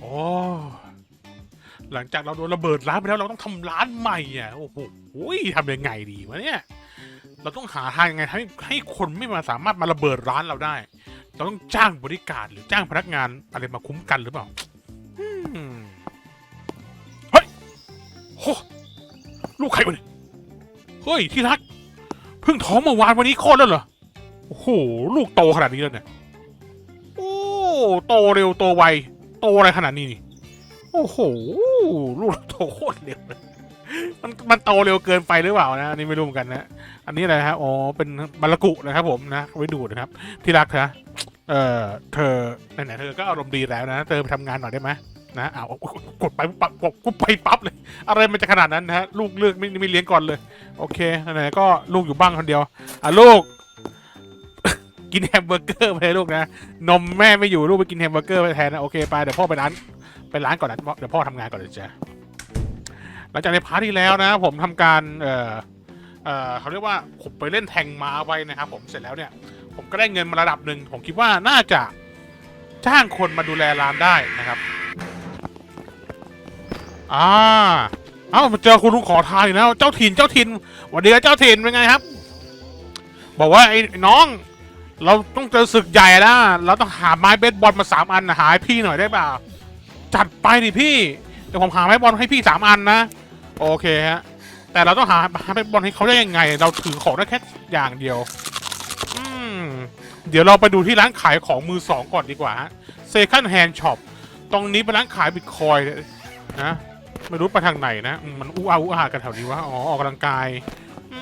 โอ้หลังจากเราโดนระเบิดร้านไปแล้วเราต้องทำร้านใหม่อะโอ้โหทำยังไงดีวะเนี่ย เราต้องหาทางยังไงให้ให้คนไม่มาสามารถมาระเบิดร้านเราได้ เราต้องจ้างบริการหรือจ้างพนักงานอะไรมาคุ้มกันหรือเปล่าเฮ้ยโหลูกใครวะเนี่ยเฮ้ยที่รัก เพิ่งท้องเมื่อวานวันนี้คลอดแล้วเหรอ โอ้โห ลูกโตขนาดนี้แล้วเนี่ย โอ้ โตเร็วโตไว โตอะไรขนาดนี้นี่ โอ้โห ลูกโตโคตรเร็วเลยมันมันโตเร็วเกินไปหรือเปล่านะอันนี่ไม่รู้เหมือนกันนะ อันนี้อะไรฮะ อ๋อ เป็นบาลกุนะครับผมนะไว้ดูนะครับ ที่รักเธอเออเธอไหนๆเธอก็อารมณ์ดีแล้วนะ เธอไปทำงานหน่อยได้ไหม นะอ้าวกดไปปั๊บกดกูไปปั๊บเลย อะไรมันจะขนาดนั้นนะฮะลูกเลือกไม่ไม่เลี้ยงก่อนเลย โอเคไหนก็ลูกอยู่บ้านคนเดียวอะลูก กินแฮมเบอร์เกอร์ไปลูกนะนมแม่ไม่อยู่ลูกไปกินแฮมเบอร์เกอร์ไปแทนนะโอเคไปเดี๋ยวพ่อไปร้านไปร้านก่อนนะเดี๋ยวพ่อทำงานก่อนเลยจ้ะหลังจากในพาร์ทที่แล้วนะ ผมทำการเอ่อเอ่อเขาเรียกว่าผมไปเล่นแทงม้าไว้นะครับผมเสร็จแล้วเนี่ย ผมก็ได้เงินมาระดับหนึ่งผมคิดว่าน่าจะจ้างคนมาดูแลร้านได้นะครับ อ่าเอ้ามาเจอคุณลุงขอทานอีกแล้ว เจ้าถิ่นเจ้าถิ่นวัสดีครับเจ้าถิ่นเป็นไงครับ บอกว่าไอ้น้อง เราต้องเจอศึกใหญ่แล้วเราต้องหาไม้เบสบอลมาสามอันนะหาให้พี่หน่อยได้เปล่าจัดไปดิพี่เดี๋ยวผมหาไม้บอลให้พี่สามอันนะโอเคฮะแต่เราต้องหาหาไม้บอลให้เขาได้ยังไง เราถือของได้แค่อย่างเดียวอืมเดี๋ยวเราไปดูที่ร้านขายของมือสองก่อนดีกว่าฮะเซคันแฮนด์ช็อปตรงนี้เป็นร้านขายบิตคอยนะ ไม่รู้ไปทางไหนนะอืมมันอู้อาอู้อากันแถวนี้วะอ๋อออกกำลังกายอื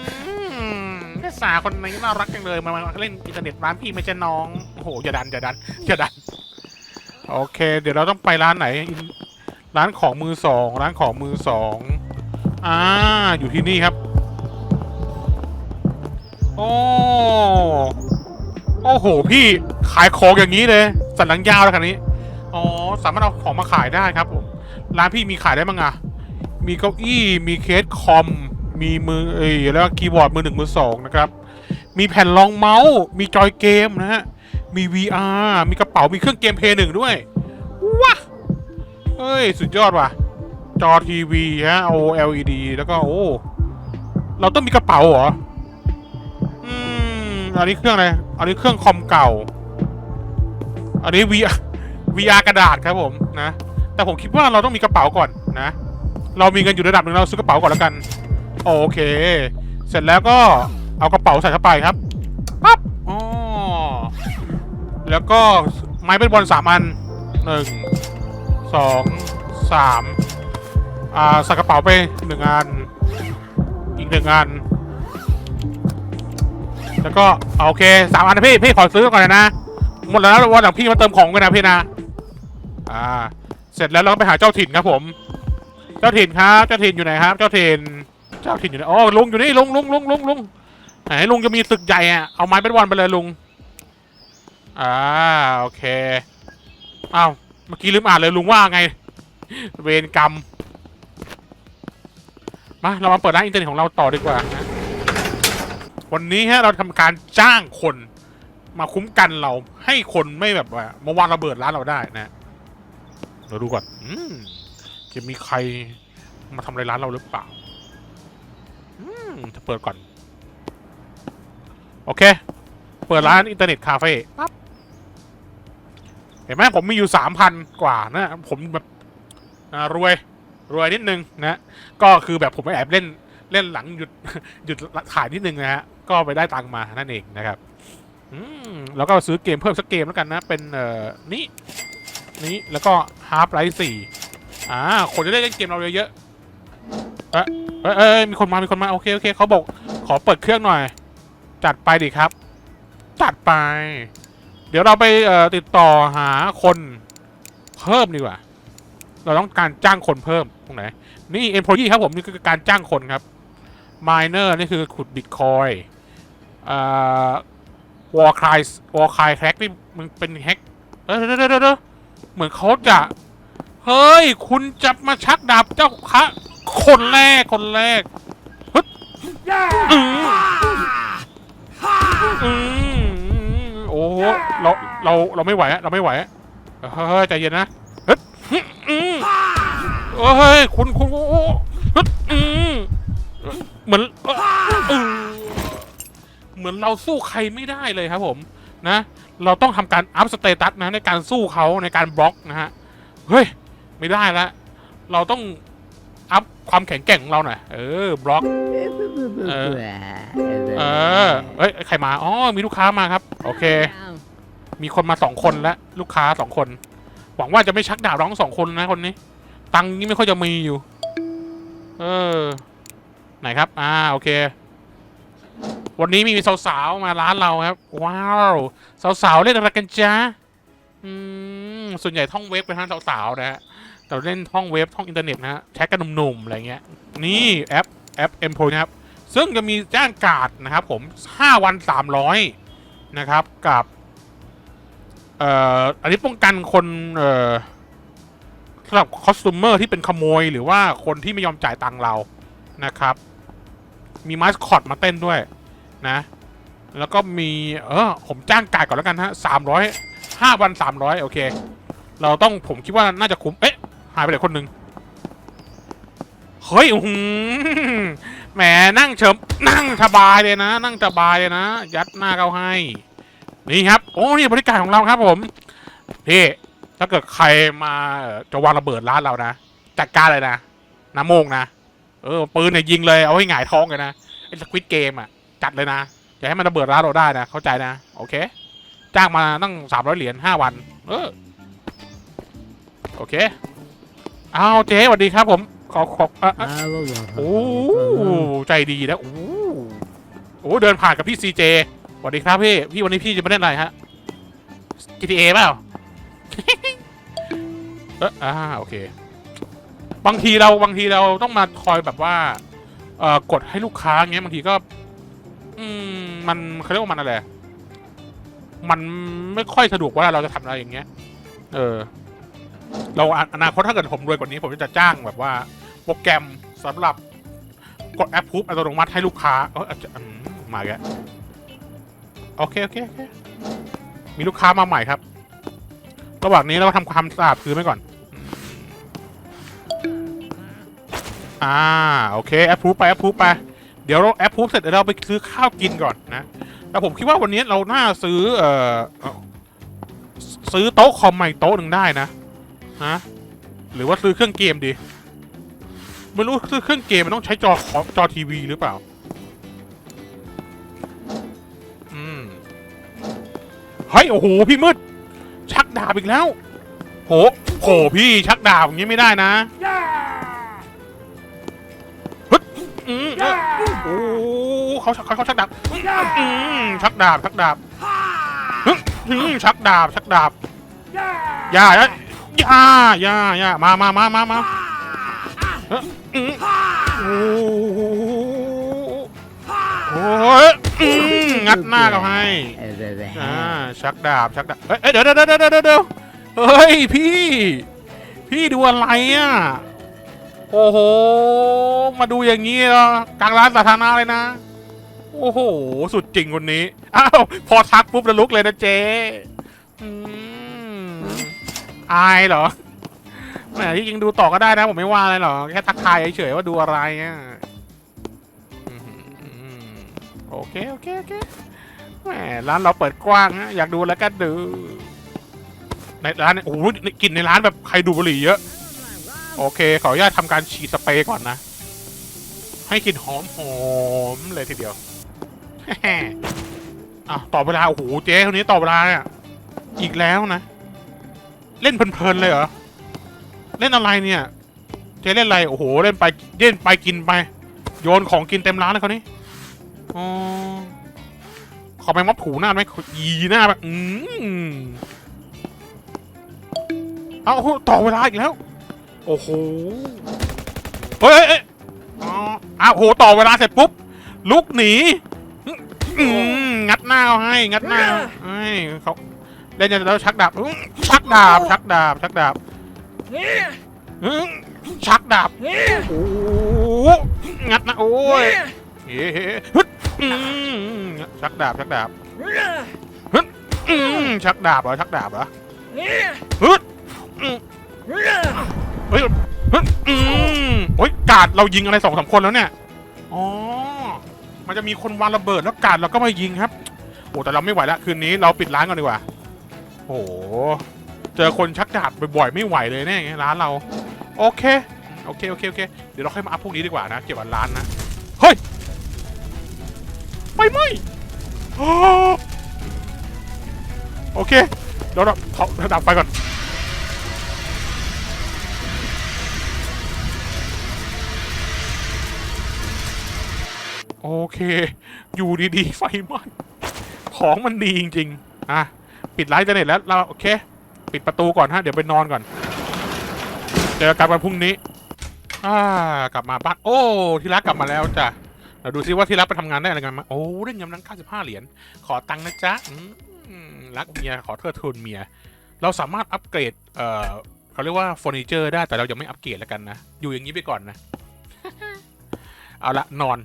มแม่สาวคนนี้น่ารักจังเลยมามาเล่นอินเทอร์เน็ตร้านพี่ไม่ใช่น้องโอ้โหอย่าดันอย่าดันอย่าดันโอเค เดี๋ยวเราต้องไปร้านไหนร้านของมือสองร้านของมือสองอ่าอยู่ที่นี่ครับ โอ้โอ้โห พี่ขายของอย่างนี้เลยสันหลังยาวแล้วคันนี้ อ๋อ สามารถเอาของมาขายได้ครับผม ร้านพี่มีขายได้มั้งอะมีเก้าอี้มีเคสคอม มีมือเอ้ยแล้วคีย์บอร์ดมือหนึ่งมือสองนะครับ มีแผ่นรองเมาส์ มีจอยเกมนะฮะ มี VR มีกระเป๋ามีเครื่องเกมเพย์หนึ่งด้วยว้าเฮ้ย สุดยอดว่ะ จอทีวีฮะ OLED แล้วก็โอ้เราต้องมีกระเป๋าเหรอ อืม อันนี้เครื่องอะไร อันนี้เครื่องคอมเก่า อันนี้ VR VR กระดาษครับผมนะ แต่ผมคิดว่าเราต้องมีกระเป๋าก่อนนะ เรามีเงินอยู่ระดับหนึ่งเราซื้อกระเป๋าก่อนแล้วกัน โอเค เสร็จแล้วก็เอากระเป๋าใส่เข้าไปครับปั๊บอ๋อแล้วก็ไม้เป็นบอลสามอันหนึ่งสองสามอ่าใส่กระเป๋าไปหนึ่งอันอีกหนึ่งอันแล้วก็โอเคสามอันนะพี่พี่ขอซื้อก่อนนะหมดแล้ววันหลังพี่มาเติมของกันนะพี่นะอ่า เสร็จแล้วเราก็ไปหาเจ้าถิ่นครับผม เจ้าถิ่นครับ เจ้าถิ่นอยู่ไหนครับ เจ้าถิ่น เจ้าถิ่นอยู่ไหนอ๋อลุงอยู่นี่ลุงลุงลุงลุงลุงไหนลุงจะมีศึกใหญ่อะเอาไม้เป็นวันไปเลยลุง อ่าโอเคอ้าวเมื่อกี้ลืมอ่านเลยลุงว่าไง เวรกรรม มาเรามาเปิดร้านอินเทอร์เน็ตของเราต่อดีกว่านะวันนี้ฮะเราทำการจ้างคน มาคุ้มกันเราให้คนไม่แบบว่ามาวางระเบิดร้านเราได้นะ เราดูก่อนอืมจะมีใครมาทำอะไรร้านเราหรือเปล่า อืมจะเปิดก่อน โอเค เปิดร้านอินเทอร์เน็ตคาเฟ่ปั๊บเห็นไหมผมมีอยู่สามพันกว่านะ ผมแบบอ่ารวย รวยนิดนึงนะ ก็คือแบบผมไปแอบเล่นเล่นหลังหยุดหยุดขายนิดนึงนะฮะ ก็ไปได้ตังค์มานั่นเองนะครับ อืมแล้วก็ซื้อเกมเพิ่มสักเกมแล้วกันนะ เป็นเอ่อนี่ นี้แล้วก็ Half Life 4อ่าคนจะได้เล่นเกมเราเยอะๆเอะเอยเอยมีคนมามีคนมาโอเคโอเคเขาบอกขอเปิดเครื่องหน่อย จัดไปดิครับ จัดไป เดี๋ยวเราไปติดต่อหาคนเพิ่มดีกว่า เราต้องการจ้างคนเพิ่มตรงไหน นี่ employee ครับผมนี่คือการจ้างคนครับ miner นี่คือขุดบิตคอยอ่าวอลคลายวอลคลายแฮกนี่มันเป็นแฮกเออเดี๋ยวเดี๋ยว เหมือนเขาจะ เฮ้ย คุณจะมาชักดาบเจ้าคะคนแรกคนแรกฮึดอืมอืมโอ้เราเราเราไม่ไหวอะเราไม่ไหวอะเฮ้ยใจเย็นนะฮึดอืมเฮ้ยคุณคุณโอ้ฮึดอืมเหมือนเหมือนเราสู้ใครไม่ได้เลยครับผม นะ เราต้องทำการอัพสเตตัสนะในการสู้เขาในการบล็อกนะฮะ เฮ้ย ไม่ได้ละ เราต้องอัพความแข็งแกร่งของเราหน่อย เออ บล็อก เออ เออเอ้ย ใครมา อ๋อ มีลูกค้ามาครับ โอเค มีคนมาสองคนแล้วลูกค้าสองคน หวังว่าจะไม่ชักดาบร้องสองคนนะคนนี้ ตังค์นี่ไม่ค่อยจะมีอยู่ เออ ไหนครับ อ่า โอเค วันนี้มีสาวๆมาร้านเราครับ ว้าวสาวๆเล่นอะไรกันจ๊ะอืมส่วนใหญ่ท่องเว็บเป็นท่านสาวๆนะฮะแต่เล่นท่องเว็บท่องอินเทอร์เน็ตนะฮะแชทกันหนุ่มๆอะไรเงี้ยนี่แอปแอปเอ็มโพนะครับซึ่งจะมีจ้างการ์ดนะครับผม5วัน300นะครับกับเอ่ออันนี้ป้องกันคนเอ่อสำหรับคอสตูมเมอร์ที่เป็นขโมยหรือว่าคนที่ไม่ยอมจ่ายตังค์เรานะครับ มีมาสคอตมาเต้นด้วย นะ แล้วก็มี เออผมจ้างกายก่อนแล้วกันฮะสามร้อยห้าวันสามร้อยโอเค เราต้องผมคิดว่าน่าจะคุ้ม เอ๊ะ หายไปไหนคนหนึ่งเฮ้ยอื้อหือแหมนั่งเฉิมนั่งสบายเลยนะ นั่งสบายเลยนะ ยัดหน้าเขาให้ นี่ครับ โอ้นี่บริการของเราครับผมพี่ถ้าเกิดใครมาจะวางระเบิดร้านเรานะจัดการเลยนะน้ำโมงนะ เออปืนเนี่ยยิงเลยเอาให้หงายท้องเลยนะไอ้สควิตเกมอะ จัดเลยนะ อย่าให้มันระเบิดร้านเราได้นะ เข้าใจนะ โอเค จ้างมาตั้งสามร้อยเหรียญห้าวัน เออ โอเค เอาเจ๊สวัสดีครับผม ขอขออะอะโอ้ใจดีนะ โอ้โอ้เดินผ่านกับพี่ซีเจสวัสดีครับพี่ พี่วันนี้พี่จะมาเล่นอะไรฮะ GTA เปล่าเอออ่าโอเค บางทีเราบางทีเราต้องมาคอยแบบว่า เอ่อกดให้ลูกค้าเงี้ยบางทีก็ อืมมันเขาเรียกว่ามันอะไร มันไม่ค่อยสะดวกว่าเราจะทำอะไรอย่างเงี้ย เออ เราออนาคตถ้าเกิดผมรวยกว่านี้ ผมจะจ้างแบบว่า โปรแกรมสำหรับกดแอปพูบอัตโนมัติให้ลูกค้า เอออาจจะอืมมาแกโอเคโอเคโอเค มีลูกค้ามาใหม่ครับ ระหว่างนี้เราก็ทำความสะอาดพื้นไว้ก่อน อ่า โอเคแอปพูบไปแอปพูบไป เดี๋ยวเราแอปพูบเสร็จเดี๋ยวเราไปซื้อข้าวกินก่อนนะ แต่ผมคิดว่าวันนี้เราน่าซื้อเอ่อซื้อโต๊ะคอมใหม่โต๊ะหนึ่งได้นะฮะหรือว่าซื้อเครื่องเกมดีไม่รู้ซื้อเครื่องเกมมันต้องใช้จอจอทีวีหรือเปล่าอืมเฮ้ยโอ้โหพี่มืดชักดาบอีกแล้วโหโหพี่ชักดาบอย่างนี้ไม่ได้นะ อืมเอ้ยโอ้เขาเขาเขาชักดาบอืมชักดาบชักดาบฮึอืมชักดาบชักดาบอย่าอย่าอย่าอย่าอย่ามามามามามาเอ้ยอืมโอ้โหโอ้ยอืมงัดหน้าเขาให้อ่าชักดาบชักดาบเอ้ยเอ้ยเดี๋ยวเดี๋ยวเดี๋ยวเดี๋ยวเดี๋ยวเฮ้ยพี่ พี่ดูอะไรอะ โอ้โห มาดูอย่างนี้เหรอกลางร้านสาธารณะเลยนะ โอ้โห สุดจริงคนนี้ อ้าว พอทักปุ๊บแล้วลุกเลยนะเจ๊อายเหรอ แหมที่จริงดูต่อก็ได้นะ ผมไม่ว่าอะไรหรอก แค่ทักทายเฉยๆว่าดูอะไรอะโอเค โอเค โอเค แหมร้านเราเปิดกว้างฮะอยากดูแล้วก็ดู ในร้านนี่โอ้โหกลิ่นในร้านแบบใครดูบุหรี่เยอะ โอเค ขออนุญาตทำการฉีดสเปรย์ก่อนนะ ให้กลิ่นหอมหอมเลยทีเดียวอ้าวต่อเวลา โอ้โห เจ๊คนนี้ต่อเวลาเนี่ยอีกแล้วนะ เล่นเพลินๆเลยเหรอ เล่นอะไรเนี่ย เจ๊เล่นอะไร โอ้โห เล่นไปเล่นไปกินไป โยนของกินเต็มร้านเลยเขานี่อ๋อขอไปมับถูหน้าไหมยีหน้าแบบอืมเอาต่อเวลาอีกแล้ว โอ้โห เฮ้ยเอ้ยอ๋ออ้าวโห ต่อเวลาเสร็จปุ๊บ ลุกหนีอืมงัดหน้าเขาให้ งัดหน้าให้เขาเล่นจะแล้วชักดาบอื้อชักดาบ ชักดาบ ชักดาบอื้อชักดาบ โอ้โหงัดนะ โอ้ยเฮ้ฮึดอืมชักดาบ ชักดาบอืมชักดาบเหรอ ชักดาบเหรอฮึด เฮ้ยอืมโอ้ยกาดเรายิงอะไรสองสามคนแล้วเนี่ยอ๋อมันจะมีคนวางระเบิดแล้วกาดเราก็มายิงครับโอ้แต่เราไม่ไหวแล้วคืนนี้เราปิดร้านกันดีกว่าโอ้เจอคนชักดาบบ่อยๆไม่ไหวเลยเนี่ยร้านเรา โอเคโอเคโอเคโอเคเดี๋ยวเราค่อยมาอัพพวกนี้ดีกว่านะเกี่ยวกับร้านนะเฮ้ยไฟไหมโอเคเดี๋ยวเราเขาดับไฟก่อน โอเค อยู่ดีๆ ไฟไหม้ของมันดีจริง ๆ อะ ปิดไลน์อินเทอร์เน็ตแล้ว เราโอเค ปิดประตูก่อนฮะ เดี๋ยวไปนอนก่อน เจอกันวันพรุ่งนี้ อ่า กลับมาบ้าน โอ้ ที่รักกลับมาแล้วจ้ะเราดูซิว่าที่รักไปทำงานได้อะไรกันมา โอ้ได้เงินนั้น95 เหรียญ ขอตังค์นะจ๊ะอืมรักเมีย ขอเทิดทูนเมีย เราสามารถอัปเกรด เอ่อเขาเรียกว่าเฟอร์นิเจอร์ได้ แต่เรายังไม่อัปเกรดแล้วกันนะ อยู่อย่างนี้ไปก่อนนะ เอาละนอน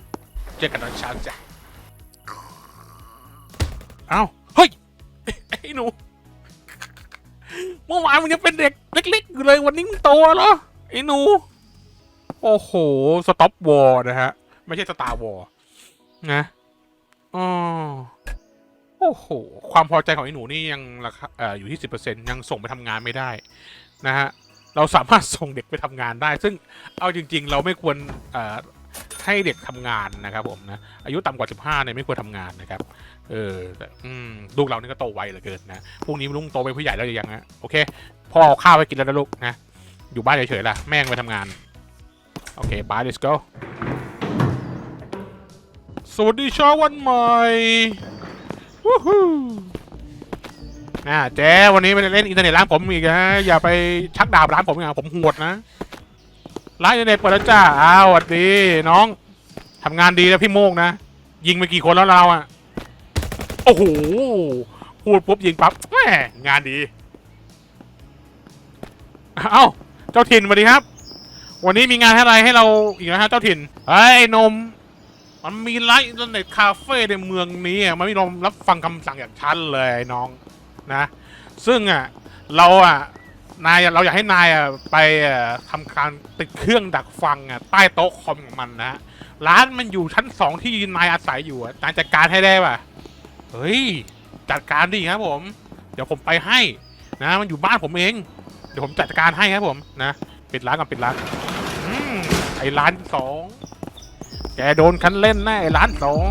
เจอกันตอนเช้าจ้ะเอ้าเฮ้ยไอ้หนูเมื่อวานมึงยังเป็นเด็กเล็กๆอยู่เลยวันนี้มึงโตแล้วเหรอไอ้หนู โอ้โหสต็อปวอร์นะฮะ ไม่ใช่สตาร์วอร์นะอ๋อโอ้โห ความพอใจของไอ้หนูนี่ยังราคาอยู่ที่สิบเปอร์เซ็นยังส่งไปทำงานไม่ได้นะฮะ เราสามารถส่งเด็กไปทำงานได้ ซึ่งเอาจริง ๆ เราไม่ควรอ่อ ให้เด็กทำงานนะครับผมนะอายุต่ำกว่า 15เนี่ยไม่ควรทำงานนะครับ เออแต่อืมลูกเรานี่ก็โตไวเหลือเกินนะพรุ่งนี้ลุงโตเป็นผู้ใหญ่แล้วหรือยังฮะโอเคพ่อเอาข้าวไปกินแล้วนะลูกนะอยู่บ้านเฉยๆล่ะแม่งไปทำงาน โอเคบาย let's go สวัสดีเช้าวันใหม่วู้ฮู้อ่าเจ๊วันนี้ไปเล่นอินเทอร์เน็ตร้านผมอีกนะอย่าไปชักดาบร้านผมนะผมโหดนะ ร้านอินเทอร์เน็ตเปิดแล้วจ้าอ้าวสวัสดีน้องทำงานดีนะพี่โมงนะ ยิงไปกี่คนแล้วเราอะโอ้โห พูดปุ๊บยิงปั๊บแหมงานดี เอ้า เจ้าถิ่นสวัสดีครับ วันนี้มีงานอะไรให้เราอีกนะฮะเจ้าถิ่นเฮ้ยไอ้นม มันมีไลฟ์อินเทอร์เน็ตคาเฟ่ในเมืองนี้อะมันไม่ยอมรับฟังคำสั่งอย่างฉันเลยน้องนะ ซึ่งอะ เราอะ นายเราอยากให้นายอะไปทำการติดเครื่องดักฟังอะใต้โต๊ะคอมของมันนะร้านมันอยู่ชั้นสองที่นายอาศัยอยู่อะนายจัดการให้ได้ป่ะเฮ้ยจัดการดิครับผม เดี๋ยวผมไปให้นะมันอยู่บ้านผมเอง เดี๋ยวผมจัดการให้ครับผมนะปิดร้านก่อนปิดร้านอืมไอ้ร้านสองแกโดนคันเล่นแน่ไอ้ร้านสอง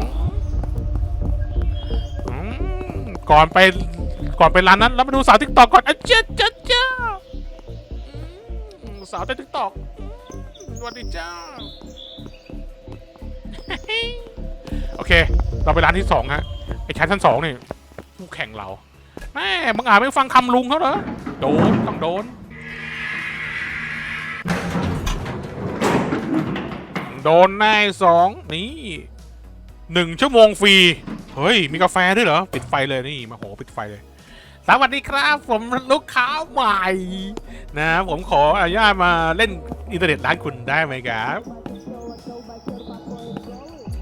อืมก่อนไปก่อนไปร้านนั้นแล้วมาดูสาวทิกตอกก่อนอะเจ้าเจ้าเจ้าอืม สาวทิกตอกสวัสดีจ้า โอเค เราไปร้านที่สองฮะ ไอ้ชั้นชั้นสองนี่คู่แข่งเรา แม่มึงอ่าจไม่ฟังคำลุงเขาเหรอ โดน ต้องโดน โดนแน่สองนี่หนึ่งชั่วโมงฟรี เฮ้ย มีกาแฟด้วยเหรอ ปิดไฟเลยนี่ มาโห ปิดไฟเลย สวัสดีครับ ผมลูกค้าใหม่ นะ ผมขออนุญาตมาเล่นอินเทอร์เน็ตร้านคุณได้ไหมครับ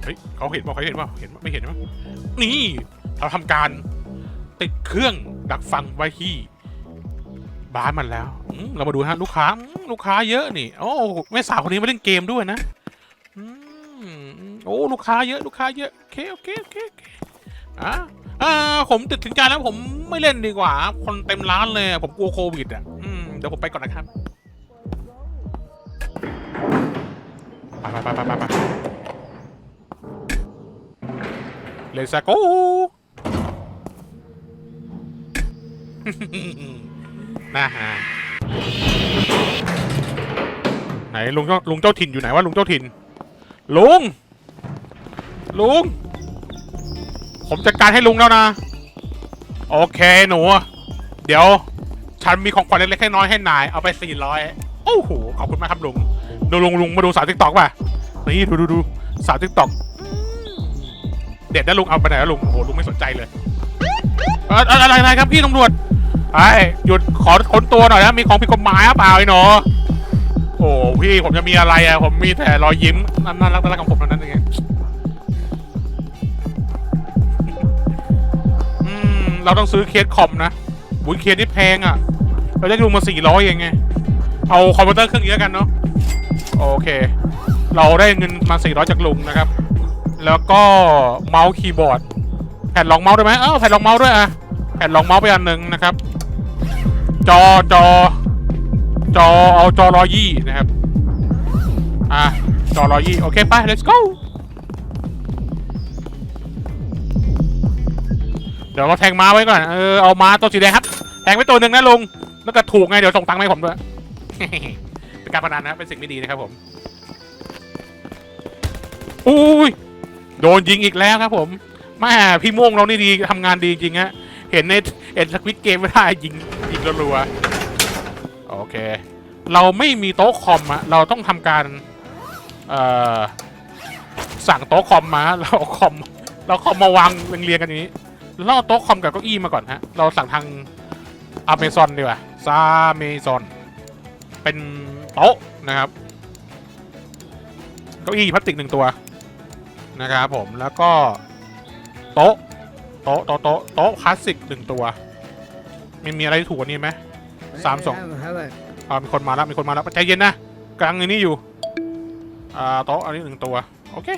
เฮ้ยเขาเห็นป่ะเขาเห็นป่ะเห็นปะไม่เห็นป่ะนี่เราทำการติดเครื่องดักฟังไว้ที่บ้านมันแล้วเรามาดูฮะลูกค้าลูกค้าเยอะนี่โอ้แม่สาวคนนี้มาเล่นเกมด้วยนะโอ้ลูกค้าเยอะลูกค้าเยอะโอเคโอเคโอเคโอเคอะ อ่าผมตัดสินใจแล้วผมไม่เล่นดีกว่า คนเต็มร้านเลย ผมกลัวโควิดอะอืมเดี๋ยวผมไปก่อนนะครับไปไปไปไปไปเลสโกนะฮะไหนลุงเจ้าลุงเจ้าถิ่นอยู่ไหนวะลุงเจ้าถิ่นลุงลุง ผมจัดการให้ลุงแล้วนะ โอเคหนู เดี๋ยว ฉันมีของขวัญเล็กๆให้น้อยให้นาย เอาไปสี่ร้อยโอ้โห ขอบคุณมากครับลุง ดูลุงลุงมาดูสาวทิกตอกป่ะ นี่ดูดูดูสาวทิกตอกเด็ดนะลุงเอาไปไหนลุง โอ้โหลุงไม่สนใจเลย อะไรอะไรครับพี่ตำรวจไอ้หยุดขอค้นตัวหน่อยนะมีของผิดกฎหมายหรือเปล่าไอ้หนอโอ้พี่ผมจะมีอะไรอะผมมีแต่รอยยิ้มน่ารักน่ารักของผมเท่านั้นเอง เราต้องซื้อเคสคอมนะบุยเคสนี่แพงอะ่ะ เราได้ลุงมาสี่ร้อยเองไง เอาคอมพิวเตอร์เครื่องนี้แล้วกันเนาะ โอเค เราได้เงินมาสี่ร้อยจากลุงนะครับ แล้วก็เมาส์คีย์บอร์ด แผ่นรองเมาส์ได้ไหมเอ้าแผ่นรองเมาส์ด้วยอะแผ่นรองเมาส์ไปอันหนึ่งนะครับ จอจอ จอเอาจอรอยี่นะครับ อะ จอรอยี่โอเคไป let's go เดี๋ยวเราแทงม้าไว้ก่อน เออ เอาม้าตัวสีแดงครับ แทงไว้ตัวหนึ่งนะลุง แล้วก็ถูกไง เดี๋ยวส่งตังค์ให้ผมด้วย เป็นการพนันนะ เป็นสิ่งไม่ดีนะครับผม อุ้ย โดนยิงอีกแล้วครับผมแม่พี่ม่วงเรานี่ดีทำงานดีจริงฮะ เห็นในเห็นสควิตเกมไม่ได้ยิงยิงรัวๆ โอเค เราไม่มีโต๊ะคอมอะเราต้องทำการ เอ่อ สั่งโต๊ะคอมมา เราเอาคอม เราคอมมาวางเรียงๆกันอย่างนี้ เราเอาโต๊ะคอมกับเก้าอี้มาก่อนฮะ เราสั่งทางอเมซอนดีกว่าซาเมซอน เป็นโต๊ะนะครับ เก้าอี้พลาสติกหนึ่งตัวนะครับผม แล้วก็โต๊ะ โต๊ะ โต๊ะ โต๊ะโต๊ะคลาสสิกหนึ่งตัว มีมีอะไรถูกกว่านี้ไหม สามสอง อ่ามีคนมาแล้ว มีคนมาแล้ว ใจเย็นนะกำลังในนี้อยู่ อ่า โต๊ะอันนี้หนึ่งตัว โอเค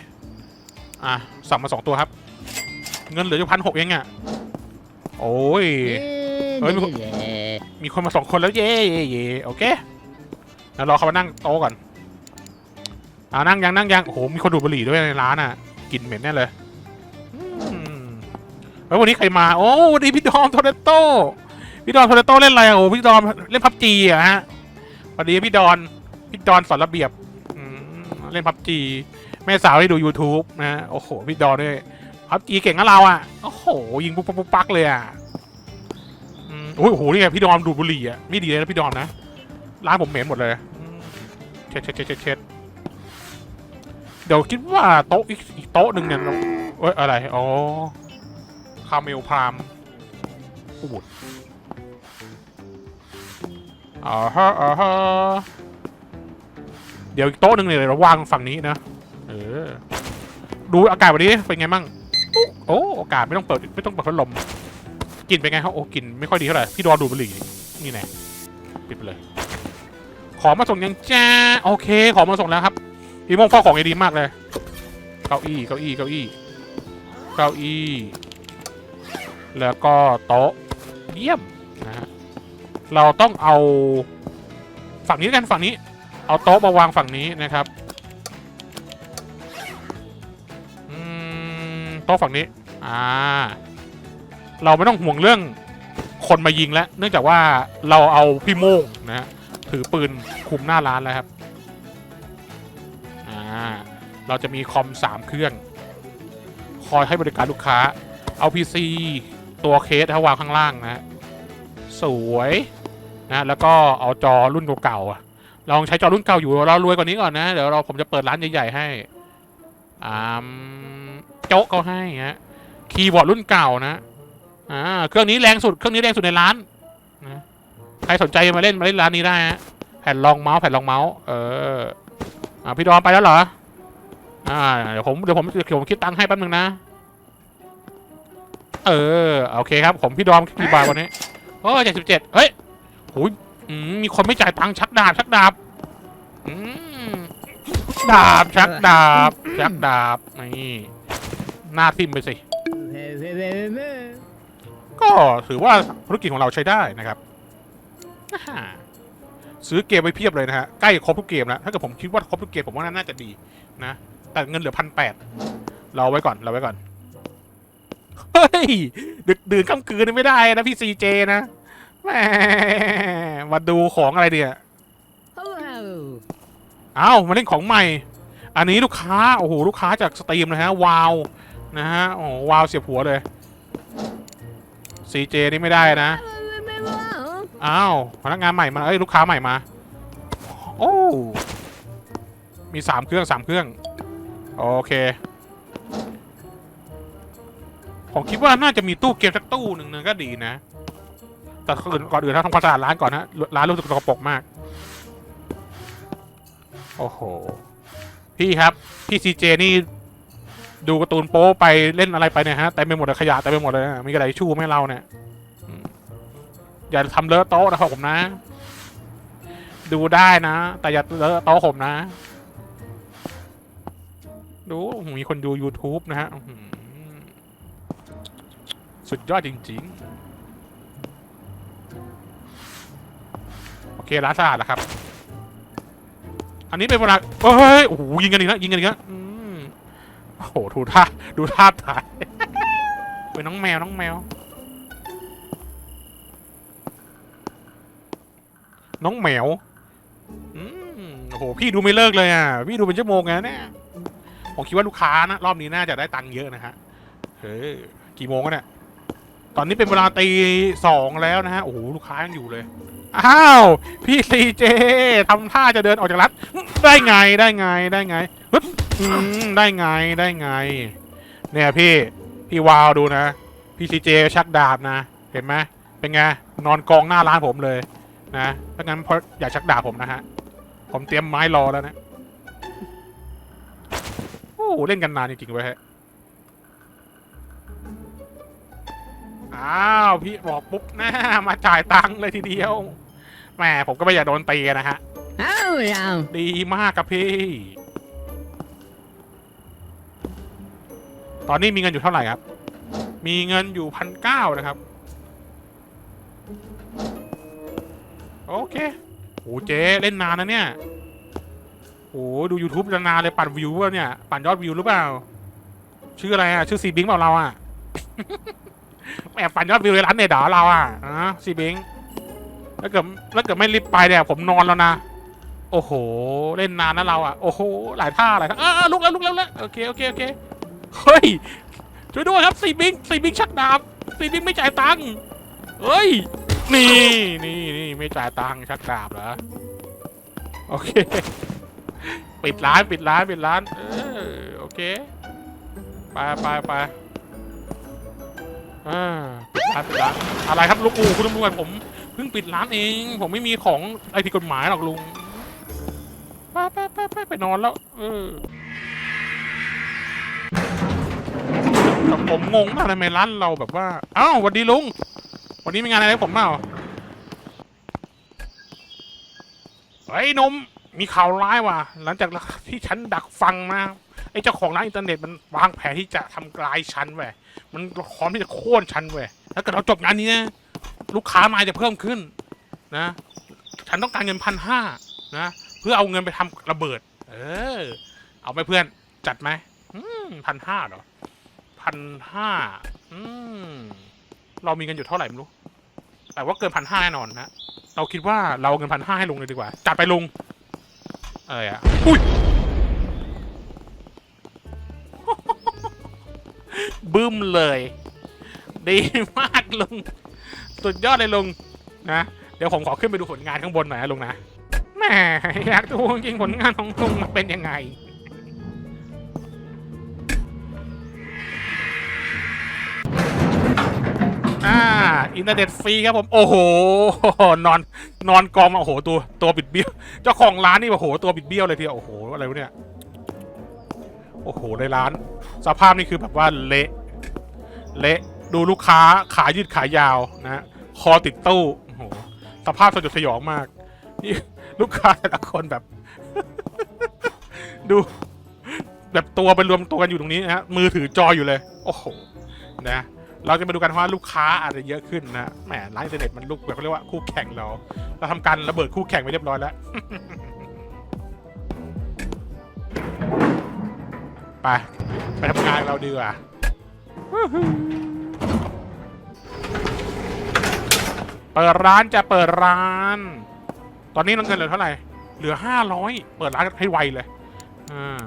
อะสั่งมาสองตัวครับ เงินเหลืออยู่พันหกเองอะ โอ้ย เฮ้ยมีคน มีคนมาสองคนแล้วเย่เย่เย่โอเคแล้วรอเขามานั่งโต๊ะก่อนอ่านั่งยังนั่งยังโอ้โหมีคนดูดบุหรี่ด้วยในร้านอะกลิ่นเหม็นแน่เลยอืมเฮ้ยวันนี้ใครมา โอ้วันนี้พี่ดอมโทเรโต้พี่ดอนโทเรโต้เล่นอะไรอะโอ้พี่ดอมเล่นพับจีอะฮะสวัสดีพี่ดอนพี่ดอนสอนระเบียบอืมเล่นพับจีแม่สาวที่ดู YouTube นะฮะโอ้โหพี่ดอนด้วย พับจีเก่งนะเราอะ โอ้โห ยิงปุ๊บปุ๊บปุ๊บปักเลยอะอืมโอ้ยโอ้โห นี่ไงพี่ดอมดูดบุหรี่อะ ไม่ดีเลยนะพี่ดอมนะ ร้านผมเหม็นหมดเลยอืมเช็ดเช็ดเช็ดเช็ดเช็ดเดี๋ยวคิดว่าโต๊ะอีกอีกโต๊ะหนึ่งเนี่ยเราเอ้ยอะไร อ๋อ คาเมลพรามอูดอ่าฮะอ่าฮะเดี๋ยวอีกโต๊ะหนึ่งเนี่ยเราวางฝั่งนี้นะ เออ ดูอากาศวันนี้เป็นไงมั่ง โอ้โอกาศไม่ต้องเปิดไม่ต้องเปิดพัดลมกลิ่นเป็นไงครับโอ้กลิ่นไม่ค่อยดีเท่าไหร่พี่ดอดูดบุหรี่นี่แน่ปิดไปเลย ของมาส่งยังจ้าโอเค ของมาส่งแล้วครับพี่โมงเฝ้าของไอดีมากเลยเก้าอี้เก้าอี้เก้าอี้เก้าอี้ แล้วก็โต๊ะเยี่ยมนะฮะเราต้องเอาฝั่งนี้กันฝั่งนี้ เอาโต๊ะมาวางฝั่งนี้นะครับ โต๊ะฝั่งนี้ อ่า เราไม่ต้องห่วงเรื่องคนมายิงแล้ว เนื่องจากว่าเราเอาพี่โม่งนะฮะถือปืนคุมหน้าร้านแล้วครับ อ่า เราจะมีคอมสามเครื่อง คอยให้บริการลูกค้า เอา PC ตัวเคสให้วางข้างล่างนะฮะ สวยนะ แล้วก็เอาจอรุ่นเก่าๆอะลองใช้จอรุ่นเก่าอยู่ เรารวยกว่านี้ก่อนนะ เดี๋ยวเราผมจะเปิดร้านใหญ่ๆให้อ่า โจ๊กเขาให้ฮะคีย์บอร์ดรุ่นเก่านะอ่าเครื่องนี้แรงสุดเครื่องนี้แรงสุดในร้านนะใครสนใจมาเล่นมาเล่นร้านนี้ได้ฮะแผ่นรองเมาส์แผ่นรองเมาส์เอออ่าพี่ดอมไปแล้วเหรออ่าเดี๋ยวผมเดี๋ยวผมเดี๋ยวผมคิดตังค์ให้แป๊บนึงนะ เออโอเคครับผมพี่ดอมกี่บาทวันนี้โอ้เจ็ดสิบเจ็ดเฮ้ยหูยมมีคนไม่จ่ายตังค์ชักดาบชักดาบอืมดาบชักดาบชักดาบนี่ หน้าทิมไปสิ ก็ถือว่าธุรกิจของเราใช้ได้นะครับอ่าซื้อเกมไปเพียบเลยนะฮะ ใกล้ครบทุกเกมแล้ว ถ้าเกิดผมคิดว่าครบทุกเกมผมว่าน่าจะดีนะ แต่เงินเหลือพันแปดเราไว้ก่อน เราไว้ก่อน เฮ้ย ดึกดื่นค่ำคืนนี่ไม่ได้นะพี่ซีเจนะแหมมาดูของอะไรเนี่ย เอ้ามาเล่นของใหม่ อันนี้ลูกค้า โอ้โห ลูกค้าจากสตรีมนะฮะ วาว นะฮะ โอ้โหวาวเสียบหัวเลย CJ นี่ไม่ได้นะ อ้าว พนักงานใหม่มา เอ้ย ลูกค้าใหม่มา โอ้ มีสามเครื่องสามเครื่อง โอเค ผมคิดว่าน่าจะมีตู้เกมสักตู้หนึ่งนึงก็ดีนะ แต่ก่อนอื่นก่อนอื่นเราทำความสะอาดร้านก่อนนะร้านรู้สึกสกปรกมาก โอ้โห พี่ครับ พี่ซีเจนี่ ดูการ์ตูนโป๊ไปเล่นอะไรไปเนี่ยฮะแต่ไม่หมดเลยขยะแต่ไม่หมดเลยนะมีกระดาษทิชชู่ให้เราเนี่ยอย่าทำเลอะโต๊ะนะครับผมนะ ดูได้นะ แต่อย่าเลอะโต๊ะผมนะ ดูมีคนดู YouTube นะฮะสุดยอดจริง ๆ โอเคร้านสะอาดแล้วครับ อันนี้เป็นเวลาเฮ้ยโอ้โหยิงกันอีกแล้วยิงกันอีกแล้ว หดูท่าดูท่าถ่ายเป็นน้องแมวน้องแมว น้องแมวอืมโอ้โหพี่ดูไม่เลิกเลยอะพี่ดูเป็นชั่วโมงไงเนี่ยผมคิดว่าลูกค้านะรอบนี้น่าจะได้ตังค์เยอะนะฮะเฮ้ยกี่โมงกันเนี่ยตอนนี้เป็นเวลาตีสองแล้วนะฮะโอ้โหลูกค้ายังอยู่เลยอ้าวพี่ซีเจทำท่าจะเดินออกจากร้านได้ไงได้ไงได้ไงฮึบ อืมได้ไงได้ไง เนี่ยพี่พี่วาวดูนะ พี่ซีเจชักดาบนะ เห็นไหมเป็นไงนอนกองหน้าร้านผมเลยนะถ้างั้นเพราะอย่าชักดาบผมนะฮะ ผมเตรียมไม้รอแล้วนะ โอ้โหเล่นกันนานจริงๆเว้ยฮะ อ้าวพี่บอกปุ๊บนะมาจ่ายตังค์เลยทีเดียวแหมผมก็ไม่อยากโดนตีนะฮะ Oh yeah. ดีมากครับพี่ ตอนนี้มีเงินอยู่เท่าไหร่ครับ มีเงินอยู่พันเก้านะครับ โอเคโอ้เจ๊เล่นนานนะเนี่ยโอ้ดู YouTube นานเลยปั่นวิววะเนี่ย ปั่นยอดวิวหรือเปล่า ชื่ออะไรอะ ชื่อซีบิงเปล่าเราอะแอบปั่นยอดวิวในร้านเน็ตเหรอเราอะอะซีบิงถ้าเกิดถ้าเกิดไม่รีบไปเนี่ยผมนอนแล้วนะโอ้โห เล่นนานนะเราอะ โอ้โห หลายท่าหลายท่าอ่าลุกแล้วลุกแล้วลุกแล้วโอเคโอเคโอเค เฮ้ย ช่วยด้วยครับสีบิงสีบิงชักดาบสีบิงไม่จ่ายตังค์เฮ้ย นี่นี่นี่ไม่จ่ายตังค์ชักดาบเหรอ โอเค ปิดร้านปิดร้านปิดร้านเออโอเค ไปไปไปอ่าปิดร้านปิดร้านอะไรครับลูกอูคุณตำรวจผมเพิ่งปิดร้านเอง ผมไม่มีของไอที่กฎหมายหรอกลุงไปไปไปไปไปนอนแล้ว เออ แต่ผมงงมากทำไมร้านเราแบบว่า เอ้าสวัสดีลุง วันนี้มีงานอะไรให้ผมเปล่าเฮ้ยนม มีข่าวร้ายว่ะ หลังจากที่ฉันดักฟังมาไอ้เจ้าของร้านอินเทอร์เน็ตมันวางแผนที่จะทำลายฉันเว้ยมันพร้อมที่จะโค่นฉันเว้ยถ้าเกิดเราจบงานนี้นะลูกค้ามาจะเพิ่มขึ้นนะ ฉันต้องการเงินพันห้านะ เพื่อเอาเงินไปทำระเบิด เออ เอาไหมเพื่อนจัดไหมพันห้าเหรอ พันห้าเรามีเงินอยู่เท่าไหร่ไม่รู้ แต่ว่าเกินพันห้าแน่นอนนะ เราคิดว่าเราเงินพันห้าให้ลุงเลยดีกว่า จัดไปลุง เอ้ยอะอุ้ยบึ้มเลย ดีมากลุง สุดยอดเลยลุงนะ เดี๋ยวผมขอขึ้นไปดูผลงานข้างบนหน่อยนะลุงนะแหมอยากดูจริงผลงานของลุงเป็นยังไง อินเทอร์เน็ตฟรีครับผม โอ้โห นอน นอนกองโอ้โห ตัว ตัวบิดเบี้ยว เจ้าของร้านนี่ โอ้โห ตัวบิดเบี้ยวเลยทีเดียวโอ้โห อะไรวะเนี่ย โอ้โห ในร้าน สภาพนี่คือแบบว่าเละ เละ ดูลูกค้า ขายืดขายาวนะฮะคอติดตู้ โอ้โห สภาพสยดสยองมาก นี่ลูกค้าแต่ละคนแบบ ดู แบบตัวไปรวมตัวกันอยู่ตรงนี้นะฮะ มือถือจออยู่เลย โอ้โห นะ เราจะมาดูกันว่าลูกค้าอาจจะเยอะขึ้นนะแหมร้านอินเทอร์เน็ตมันลูกแบบเขาเรียกว่าคู่แข่งเรา เราทำการระเบิดคู่แข่งไปเรียบร้อยแล้ว ไปไปทำงานเราดีกว่าเปิดร้านจะเปิดร้าน ตอนนี้เราเงินเหลือเท่าไหร่ เหลือห้าร้อยเปิดร้านให้ไวเลยอ่า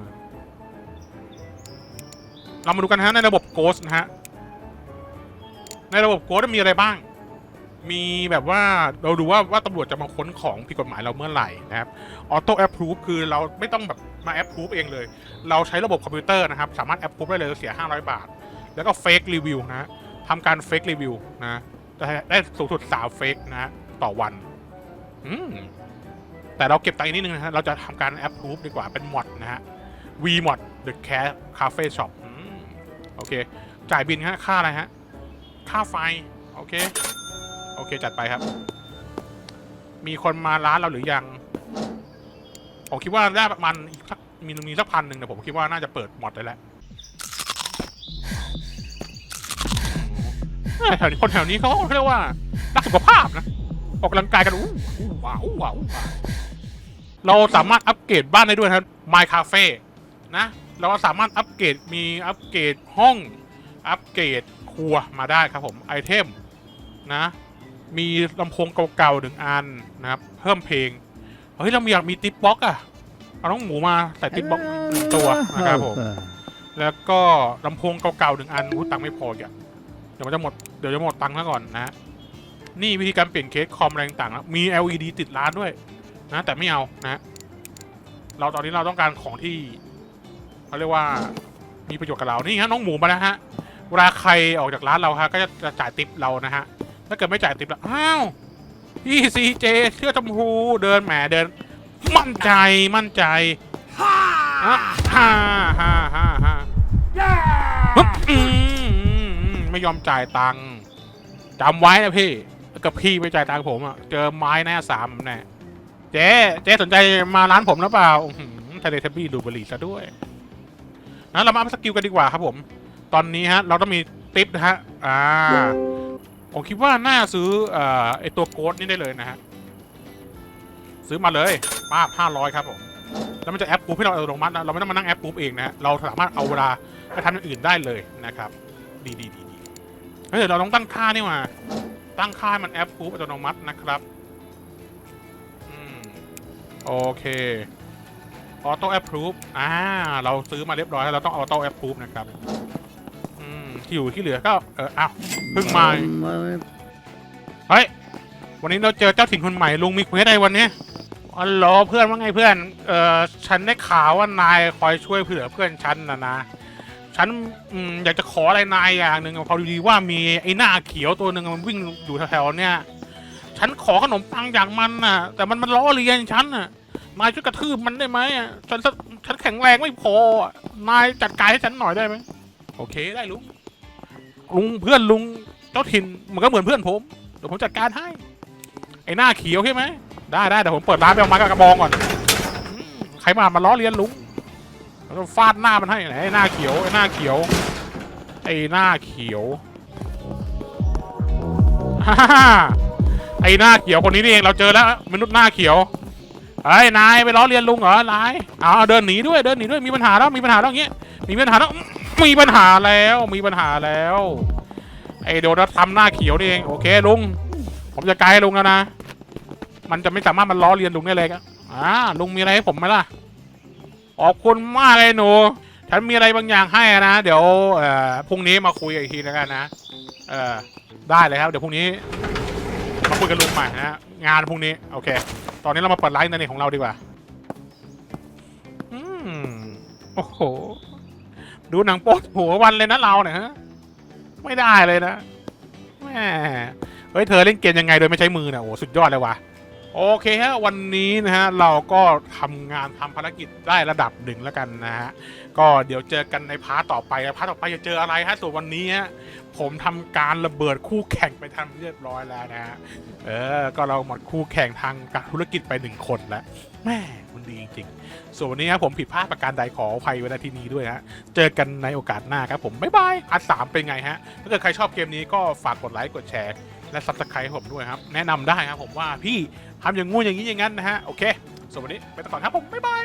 เรามาดูกันนะฮะในระบบโกสนะฮะ ในระบบโกสมีอะไรบ้าง มีแบบว่าเราดูว่าว่าตำรวจจะมาค้นของผิดกฎหมายเราเมื่อไหร่นะครับออโต้แอปพรูฟคือเราไม่ต้องแบบมาแอปพรูฟเองเลย เราใช้ระบบคอมพิวเตอร์นะครับ สามารถแอปพรูฟได้เลยเสีย 500 บาท แล้วก็เฟกรีวิวนะทำการเฟกรีวิวนะจะได้สูงสุด3เฟกนะต่อวันอืมแต่เราเก็บตังค์นิดนึงนะฮะเราจะทำการแอปพรูฟดีกว่าเป็นมอดนะฮะ V mod the cat cafe shop อโอเค จ่ายบินฮะ ค่าอะไรฮะ ค่าไฟ โอเค โอเค จัดไปครับ มีคนมาร้านเราหรือยัง ผมคิดว่าได้ประมาณอีกสักมีมีสักพันหนึ่งแต่ผมคิดว่าน่าจะเปิดหมดเลยแหละเอ้ยแถวนี้คนแถวนี้เขาเรียกว่ารักสุขภาพนะออกกำลังกายกันอู้อู้ว้าวว้าวเราสามารถอัปเกรดบ้านได้ด้วยนะครับ My Cafe นะ เราสามารถอัปเกรดมีอัปเกรดห้อง อัปเกรด ครัวมาได้ครับผมไอเทมนะมีลำโพงเก่าๆหนึ่งอันนะครับเพิ่มเพลงเฮ้ยเราอยากมีติ๊บบ็อกอะเอาน้องหมูมาใส่ติ๊บบ็อกหนึ่งตัวนะครับผมแล้วก็ลำโพงเก่าๆหนึ่งอันพูดตังค์ไม่พออีกอะเดี๋ยวมันจะหมดเดี๋ยวจะหมดตังค์ซะก่อนนะ นี่วิธีการเปลี่ยนเคสคอมอะไรต่างๆแล้วมี LED ติดร้านด้วยนะแต่ไม่เอานะเราตอนนี้เราต้องการของที่เขาเรียกว่ามีประโยชน์กับเรานี่ฮะน้องหมูมาแล้วฮะ เวลาใครออกจากร้านเราฮะก็จะจะจ่ายติปเรานะฮะถ้าเกิดไม่จ่ายติปเราอ้าวพี่ซีเจเสื้อชมพูเดินแหมเดิน มั่นใจมั่นใจฮ่าฮ่าฮ่าฮ่าฮ่าฮึบอืมอืมอืมไม่ยอมจ่ายตังค์จำไว้นะพี่ถ้ากับพี่ไม่จ่ายตังค์ผมอะเจอไม้แน่สามแน่เจ๊เจ๊สนใจมาร้านผมหรือเปล่าทะเลทับบี้ดูดบุหรี่ซะด้วยนะเรามาอัพสกิลกันดีกว่าครับผม ตอนนี้ฮะ เราต้องมีติปนะฮะ อ่า ผมคิดว่าน่าซื้อเอ่อไอตัวโกดนี่ได้เลยนะฮะ ซื้อมาเลยป้าห้าร้อยครับผม แล้วมันจะแอปปุ๊บให้เราอัตโนมัตินะเราไม่ต้องมานั่งแอปปุ๊บเองนะฮะ เราสามารถเอาเวลาไปทำอย่างอื่นได้เลยนะครับ ดีดีดีดีเฮ้ยเดี๋ยวเราต้องตั้งค่านี่มา ตั้งค่ามันแอปปุ๊บอัตโนมัตินะครับอืมโอเคออโต้แอปพูฟอ่า เราซื้อมาเรียบร้อยแล้วเราต้องออโต้แอปพูฟนะครับ อืมที่อยู่ที่เหลือก็เอออ้าวเพิ่งมาเฮ้ยวันนี้เราเจอเจ้าถิ่นคนใหม่ลุงมีเควสอะไรวันนี้อ๋อเหรอเพื่อนว่าไงเพื่อนเออฉันได้ข่าวว่านายคอยช่วยเผื่อเพื่อนฉันนะนะฉันอืมอยากจะขออะไรนายอย่างหนึ่งพอดีว่ามีไอ้หน้าเขียวตัวหนึ่งมันวิ่งอยู่แถวๆเนี่ยฉันขอขนมปังอย่างมันน่ะ แต่มันมันล้อเลียนฉันน่ะนายช่วยกระทืบมันได้ไหมอะฉันฉันแข็งแรงไม่พออะนายจัดการให้ฉันหน่อยได้ไหมโอเคได้ลุง ลุงเพื่อนลุงเจ้าถิ่นมันก็เหมือนเพื่อนผมเดี๋ยวผมจัดการให้ไอ้หน้าเขียวใช่ไหมได้ได้เดี๋ยวผมเปิดร้านไปเอาไม้กับกระบองก่อนใครมามาล้อเลียนลุงแล้วฟาดหน้ามันให้ไหนไอ้หน้าเขียวไอ้หน้าเขียวไอ้หน้าเขียวฮ่าฮ่าไอ้หน้าเขียวคนนี้นี่เองเราเจอแล้วมนุษย์หน้าเขียวไอ้นายไปล้อเลียนลุงเหรอนายเอาเอาเดินหนีด้วยเดินหนีด้วยมีปัญหาแล้วมีปัญหาแล้วอย่างเงี้ยมีปัญหาแล้ว มีปัญหาแล้วมีปัญหาแล้ว ไอ้โดนัททำหน้าเขียวนี่เองโอเคลุง ผมจะไกลให้ลุงแล้วนะ มันจะไม่สามารถมันล้อเลียนลุงได้เลยครับอ่าลุงมีอะไรให้ผมไหมล่ะขอบคุณมากเลยหนูฉันมีอะไรบางอย่างให้นะ เดี๋ยวเอ่อพรุ่งนี้มาคุยอีกทีแล้วกันนะเออได้เลยครับ เดี๋ยวพรุ่งนี้มาคุยกับลุงใหม่นะฮะงานพรุ่งนี้โอเค ตอนนี้เรามาเปิดไลฟ์ในเน็ตของเราดีกว่าอืมโอ้โห ดูหนังโป๊หัววันเลยนะเราเนี่ยฮะไม่ได้เลยนะแหมเฮ้ยเธอเล่นเกมยังไงโดยไม่ใช้มือเนี่ยโอ้สุดยอดเลยว่ะ โอเคฮะวันนี้นะฮะเราก็ทำงานทำภารกิจได้ระดับหนึ่งแล้วกันนะฮะก็เดี๋ยวเจอกันในพาร์ทต่อไปนะพาร์ทต่อไปจะเจออะไรฮะส่วนวันนี้ฮะผมทำการระเบิดคู่แข่งไปทำเรียบร้อยแล้วนะฮะเออก็เราหมดคู่แข่งทางการธุรกิจไปหนึ่งคนแล้วแม่มันดีจริงๆส่วนวันนี้ครับผมผิดพลาดประการใดขออภัยไว้ณที่นี้ด้วยฮะเจอกันในโอกาสหน้าครับผมบ๊ายบายพาร์ทสามเป็นไงฮะถ้าเกิดใครชอบเกมนี้ก็ฝากกดไลค์กดแชร์ และซับสไครต์ผมด้วยครับ แนะนำได้ครับผมว่าพี่ทำอย่างงู้อย่างนี้อย่างนั้นนะฮะ โอเคสวัสดีไปต่อครับผม บ๊ายบาย